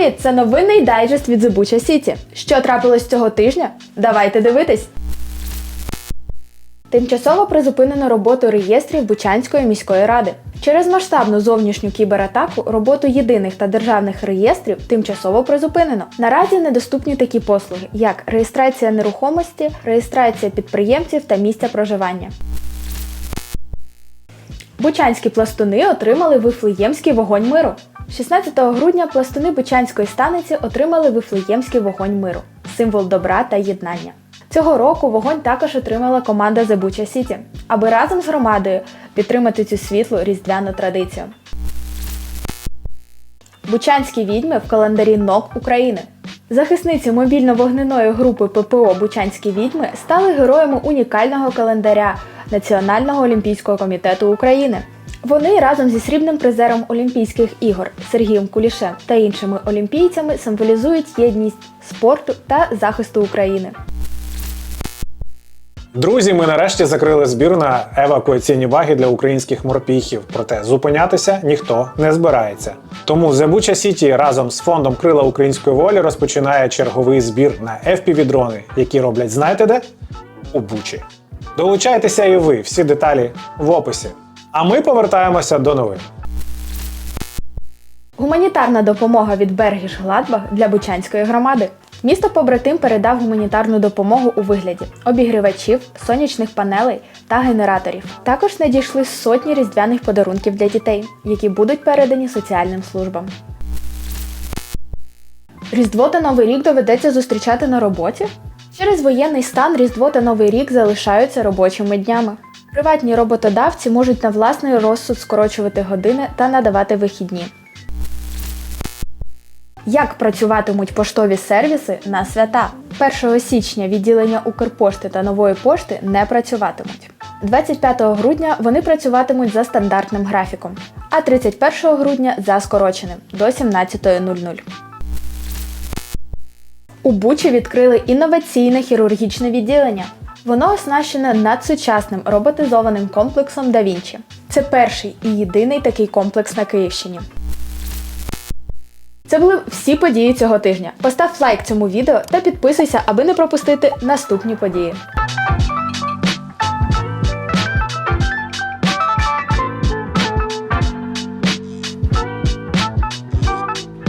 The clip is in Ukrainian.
Привіт! Це новинний дайджест від Bucha City. Що трапилось цього тижня? Давайте дивитись. Тимчасово призупинено роботу реєстрів Бучанської міської ради. Через масштабну зовнішню кібератаку роботу єдиних та державних реєстрів тимчасово призупинено. Наразі недоступні такі послуги, як реєстрація нерухомості, реєстрація підприємців та місця проживання. Бучанські пластуни отримали Вифлеємський вогонь миру. 16 грудня пластуни Бучанської станиці отримали Вифлеємський вогонь миру символ добра та єднання. Цього року вогонь також отримала команда Bucha City, аби разом з громадою підтримати цю світлу різдвяну традицію. Бучанські відьми в календарі НОК України. Захисниці мобільно-вогненої групи ППО Бучанські відьми стали героями унікального календаря Національного олімпійського комітету України. Вони разом зі срібним призером Олімпійських ігор Сергієм Кулішем та іншими олімпійцями символізують єдність спорту та захисту України. Друзі, ми нарешті закрили збір на евакуаційні баги для українських морпіхів. Проте зупинятися ніхто не збирається. Тому Bucha City разом з фондом Крила української волі розпочинає черговий збір на FPV-дрони, які роблять знаєте де? У Бучі. Долучайтеся і ви, всі деталі в описі. А ми повертаємося до новин. Гуманітарна допомога від Бергіш Гладбах для Бучанської громади. Місто побратим передав гуманітарну допомогу у вигляді обігрівачів, сонячних панелей та генераторів. Також надійшли сотні різдвяних подарунків для дітей, які будуть передані соціальним службам. Різдво та Новий рік доведеться зустрічати на роботі. Через воєнний стан Різдво та Новий рік залишаються робочими днями. Приватні роботодавці можуть на власний розсуд скорочувати години та надавати вихідні. Як працюватимуть поштові сервіси на свята? 1 січня відділення Укрпошти та Нової пошти не працюватимуть. 25 грудня вони працюватимуть за стандартним графіком, а 31 грудня за скороченим до 17.00. У Бучі відкрили інноваційне хірургічне відділення. Воно оснащене надсучасним роботизованим комплексом Vinci. Це перший і єдиний такий комплекс на Київщині. Це були всі події цього тижня. Постав лайк цьому відео та підписуйся, аби не пропустити наступні події.